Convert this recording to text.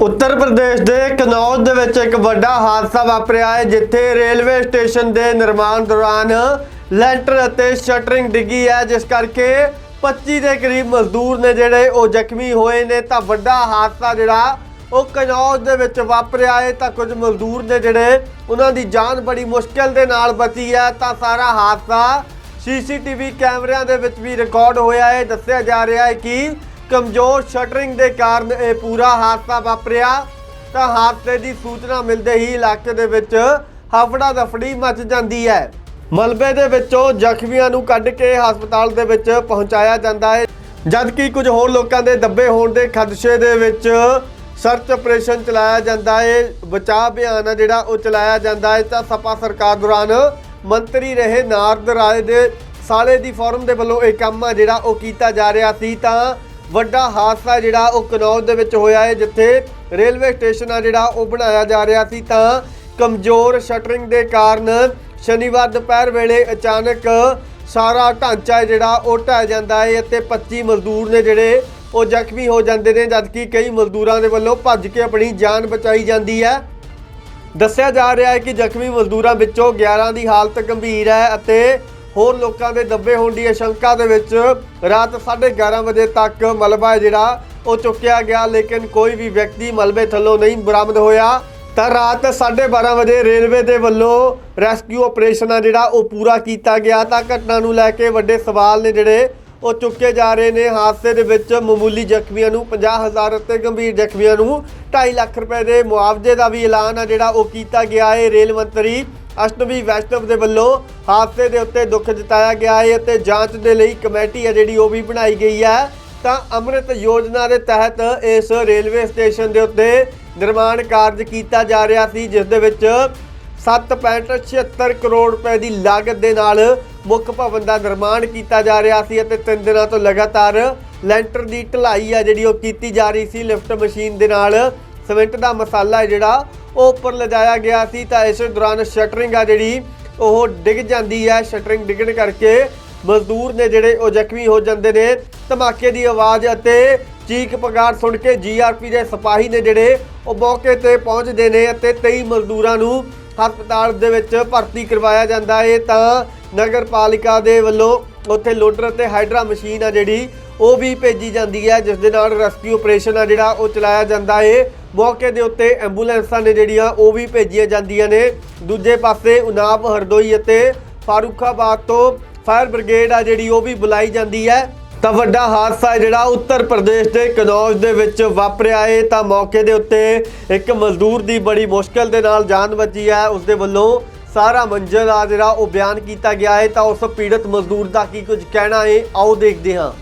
ਉੱਤਰ ਪ੍ਰਦੇਸ਼ ਦੇ ਕਨੌਜ ਦੇ ਵਿੱਚ ਇੱਕ ਵੱਡਾ ਹਾਦਸਾ ਵਾਪਰਿਆ ਹੈ, ਜਿੱਥੇ ਰੇਲਵੇ ਸਟੇਸ਼ਨ ਦੇ ਨਿਰਮਾਣ ਦੌਰਾਨ ਲੈਂਟਰ ਅਤੇ ਸ਼ਟਰਿੰਗ ਡਿੱਗੀ ਹੈ, ਜਿਸ ਕਰਕੇ 25 ਦੇ ਕਰੀਬ ਮਜ਼ਦੂਰ ਨੇ ਜਿਹੜੇ ਉਹ ਜ਼ਖਮੀ ਹੋਏ ਨੇ। ਤਾਂ ਵੱਡਾ ਹਾਦਸਾ ਜਿਹੜਾ, ਉਹ ਕਨੌਜ ਦੇ ਵਿੱਚ ਵਾਪਰਿਆ ਹੈ। ਤਾਂ ਕੁਝ ਮਜ਼ਦੂਰ ਨੇ ਜਿਹੜੇ, ਉਹਨਾਂ ਦੀ ਜਾਨ ਬੜੀ ਮੁਸ਼ਕਲ ਦੇ ਨਾਲ ਬਚੀ ਹੈ। ਤਾਂ ਸਾਰਾ ਹਾਦਸਾ ਸੀਸੀਟੀਵੀ ਕੈਮਰਿਆਂ ਦੇ ਵਿੱਚ ਵੀ ਰਿਕਾਰਡ ਹੋਇਆ ਹੈ। ਦੱਸਿਆ ਜਾ ਰਿਹਾ ਹੈ ਕਿ ਕਮਜ਼ੋਰ ਸ਼ਟਰਿੰਗ ਦੇ ਕਾਰਨ ਇਹ ਪੂਰਾ ਹਾਦਸਾ ਵਾਪਰਿਆ, ਤਾਂ ਹਾਦਸੇ ਦੀ ਸੂਚਨਾ ਮਿਲਦੇ ਹੀ ਇਲਾਕੇ ਦੇ ਵਿੱਚ ਹਫੜਾ ਦਫੜੀ ਮਚ ਜਾਂਦੀ ਹੈ। ਮਲਬੇ ਦੇ ਵਿੱਚੋਂ ਜ਼ਖਮੀਆਂ ਨੂੰ ਕੱਢ ਕੇ ਹਸਪਤਾਲ ਦੇ ਵਿੱਚ ਪਹੁੰਚਾਇਆ ਜਾਂਦਾ ਹੈ। ਜਦਕਿ ਕੁਝ ਹੋਰ ਲੋਕਾਂ ਦੇ ਦੱਬੇ ਹੋਣ ਦੇ ਖਦਸ਼ੇ ਦੇ ਵਿੱਚ ਸਰਚ ਆਪਰੇਸ਼ਨ ਚਲਾਇਆ ਜਾਂਦਾ ਹੈ। ਬਚਾਅ ਅਭਿਆਨ ਆ ਜਿਹੜਾ ਉਹ ਚਲਾਇਆ ਜਾਂਦਾ ਹੈ, ਤਾਂ ਸਪਾ ਸਰਕਾਰ ਦੌਰਾਨ ਮੰਤਰੀ ਰਹੇ ਨਾਰਦ ਰਾਏ ਦੇ ਸਾਲੇ ਦੀ ਫੋਰਮ ਦੇ ਵੱਲੋਂ ਇਹ ਕੰਮ ਆ ਜਿਹੜਾ ਉਹ ਕੀਤਾ ਜਾ ਰਿਹਾ ਸੀ, ਤਾਂ ਵੱਡਾ ਹਾਦਸਾ ਜਿਹੜਾ ਉਹ ਕਨੌਜ ਦੇ ਵਿੱਚ ਹੋਇਆ ਹੈ, ਜਿੱਥੇ ਰੇਲਵੇ ਸਟੇਸ਼ਨ ਆ ਜਿਹੜਾ ਉਹ ਬਣਾਇਆ ਜਾ ਰਿਹਾ ਸੀ। ਤਾਂ ਕਮਜ਼ੋਰ ਸ਼ਟਰਿੰਗ ਦੇ ਕਾਰਨ ਸ਼ਨੀਵਾਰ ਦੁਪਹਿਰ ਵੇਲੇ ਅਚਾਨਕ ਸਾਰਾ ਢਾਂਚਾ ਹੈ ਜਿਹੜਾ ਉਹ ਢਹਿ ਜਾਂਦਾ ਹੈ ਅਤੇ 25 ਮਜ਼ਦੂਰ ਨੇ ਜਿਹੜੇ ਉਹ ਜ਼ਖਮੀ ਹੋ ਜਾਂਦੇ ਨੇ, ਜਦਕਿ ਕਈ ਮਜ਼ਦੂਰਾਂ ਦੇ ਵੱਲੋਂ ਭੱਜ ਕੇ ਆਪਣੀ ਜਾਨ ਬਚਾਈ ਜਾਂਦੀ ਹੈ। ਦੱਸਿਆ ਜਾ ਰਿਹਾ ਹੈ ਕਿ ਜ਼ਖਮੀ ਮਜ਼ਦੂਰਾਂ ਵਿੱਚੋਂ 11 ਦੀ ਹਾਲਤ ਗੰਭੀਰ ਹੈ ਅਤੇ ਹੋਰ ਲੋਕਾਂ ਦੇ ਦੱਬੇ ਹੋਣ ਦੀ ਸ਼ੰਕਾ ਦੇ ਵਿੱਚ ਰਾਤ 11:30 ਵਜੇ ਤੱਕ ਮਲਬਾ ਹੈ ਜਿਹੜਾ, ਉਹ ਚੁੱਕਿਆ ਗਿਆ, ਲੇਕਿਨ ਕੋਈ ਵੀ ਵਿਅਕਤੀ ਮਲਬੇ ਥੱਲੋਂ ਨਹੀਂ ਬਰਾਮਦ ਹੋਇਆ। ਤਾਂ ਰਾਤ 12:30 ਵਜੇ ਰੇਲਵੇ ਦੇ ਵੱਲੋਂ ਰੈਸਕਿਊ ਆਪਰੇਸ਼ਨ ਆ ਜਿਹੜਾ, ਉਹ ਪੂਰਾ ਕੀਤਾ ਗਿਆ। ਤਾਂ ਘਟਨਾ ਨੂੰ ਲੈ ਕੇ ਵੱਡੇ ਸਵਾਲ ਨੇ ਜਿਹੜੇ, ਉਹ ਚੁੱਕੇ ਜਾ ਰਹੇ ਨੇ। ਹਾਦਸੇ ਦੇ ਵਿੱਚ ਮਾਮੂਲੀ ਜ਼ਖਮੀਆਂ ਨੂੰ 50000 ਅਤੇ ਗੰਭੀਰ ਜ਼ਖਮੀਆਂ ਨੂੰ 2.5 ਲੱਖ ਰੁਪਏ ਦੇ ਮੁਆਵਜ਼ੇ ਦਾ ਵੀ ਐਲਾਨ ਆ ਜਿਹੜਾ, ਉਹ ਕੀਤਾ ਗਿਆ ਹੈ। ਰੇਲ ਮੰਤਰੀ ਅਸ਼ਟਵੀ ਵੈਸ਼ਨਵ ਦੇ ਵੱਲੋਂ ਹਾਦਸੇ ਦੇ ਉੱਤੇ ਦੁੱਖ ਜਤਾਇਆ ਗਿਆ ਹੈ ਅਤੇ ਜਾਂਚ ਦੇ ਲਈ ਕਮੇਟੀ ਹੈ ਜਿਹੜੀ ਉਹ ਵੀ ਬਣਾਈ ਗਈ ਹੈ। ਤਾਂ ਅੰਮ੍ਰਿਤ ਯੋਜਨਾ ਦੇ ਤਹਿਤ ਇਸ ਰੇਲਵੇ ਸਟੇਸ਼ਨ ਦੇ ਉੱਤੇ ਨਿਰਮਾਣ ਕਾਰਜ ਕੀਤਾ ਜਾ ਰਿਹਾ ਸੀ, ਜਿਸ ਦੇ ਵਿੱਚ 7.76 ਕਰੋੜ ਰੁਪਏ ਦੀ ਲਾਗਤ ਦੇ ਨਾਲ ਮੁੱਖ ਭਵਨ ਦਾ ਨਿਰਮਾਣ ਕੀਤਾ ਜਾ ਰਿਹਾ ਸੀ ਅਤੇ ਤਿੰਨ ਦਿਨਾਂ ਤੋਂ ਲਗਾਤਾਰ ਲੈਂਟਰ ਦੀ ਢਲਾਈ ਆ ਜਿਹੜੀ ਉਹ ਕੀਤੀ ਜਾ ਰਹੀ ਸੀ। ਲਿਫਟ ਮਸ਼ੀਨ ਦੇ ਨਾਲ ਸਿਮੈਂਟ ਦਾ ਮਸਾਲਾ ਹੈ ਜਿਹੜਾ, ਉਹ ਉੱਪਰ ਲਿਜਾਇਆ ਗਿਆ ਸੀ ਤਾਂ ਇਸ ਦੌਰਾਨ ਸ਼ਟਰਿੰਗ ਆ ਜਿਹੜੀ, ਉਹ ਡਿੱਗ ਜਾਂਦੀ ਹੈ। ਸ਼ਟਰਿੰਗ ਡਿੱਗਣ ਕਰਕੇ ਮਜ਼ਦੂਰ ਨੇ ਜਿਹੜੇ ਉਹ ਜ਼ਖਮੀ ਹੋ ਜਾਂਦੇ ਨੇ। ਧਮਾਕੇ ਦੀ ਆਵਾਜ਼ ਅਤੇ ਚੀਕ ਪੁਕਾਰ ਸੁਣ ਕੇ ਜੀਆਰਪੀ ਦੇ ਸਿਪਾਹੀ ਨੇ ਜਿਹੜੇ ਉਹ ਮੌਕੇ ਤੇ ਪਹੁੰਚਦੇ ਨੇ ਅਤੇ 23 ਮਜ਼ਦੂਰਾਂ ਨੂੰ ਹਸਪਤਾਲ ਦੇ ਵਿੱਚ ਭਰਤੀ ਕਰਵਾਇਆ ਜਾਂਦਾ ਹੈ। ਤਾਂ ਨਗਰ ਪਾਲਿਕਾ ਦੇ ਵੱਲੋਂ ਉੱਥੇ ਲੋਡਰ ਅਤੇ ਹਾਈਡਰਾ ਮਸ਼ੀਨ ਆ ਜਿਹੜੀ, ਉਹ ਵੀ ਭੇਜੀ ਜਾਂਦੀ ਹੈ, ਜਿਸ ਦੇ ਨਾਲ ਰੈਸਕਿਊ ਆਪਰੇਸ਼ਨ ਆ ਜਿਹੜਾ, ਉਹ ਚਲਾਇਆ ਜਾਂਦਾ ਹੈ। ਮੌਕੇ ਦੇ ਉੱਤੇ ਐਂਬੂਲੈਂਸਾਂ ਨੇ ਜਿਹੜੀਆਂ ਉਹ ਵੀ ਭੇਜੀਆਂ ਜਾਂਦੀਆਂ ਨੇ। ਦੂਜੇ ਪਾਸੇ ਉਨਾਬ ਹਰਦੋਈ ਅਤੇ ਫਾਰੂਖਾਬਾਦ ਤੋਂ ਫਾਇਰ ਬ੍ਰਿਗੇਡ ਆ ਜਿਹੜੀ ਉਹ ਵੀ ਬੁਲਾਈ ਜਾਂਦੀ ਹੈ। ਤਾਂ ਵੱਡਾ ਹਾਦਸਾ ਜਿਹੜਾ ਉੱਤਰ ਪ੍ਰਦੇਸ਼ ਦੇ ਕਨੌਜ ਦੇ ਵਿੱਚ ਵਾਪਰਿਆ ਹੈ ਤਾਂ ਮੌਕੇ ਦੇ ਉੱਤੇ ਇੱਕ ਮਜ਼ਦੂਰ ਦੀ ਬੜੀ ਮੁਸ਼ਕਲ ਦੇ ਨਾਲ ਜਾਨ ਬਚੀ ਹੈ। ਉਸ ਦੇ ਵੱਲੋਂ ਸਾਰਾ ਮੰਜ਼ਰ ਆ ਜਿਹੜਾ ਉਹ ਬਿਆਨ ਕੀਤਾ ਗਿਆ ਹੈ ਤਾਂ ਉਸ ਪੀੜਤ ਮਜ਼ਦੂਰ ਦਾ ਕੀ ਕੁਝ ਕਹਿਣਾ ਏ? ਆਓ ਦੇਖਦੇ ਹਾਂ।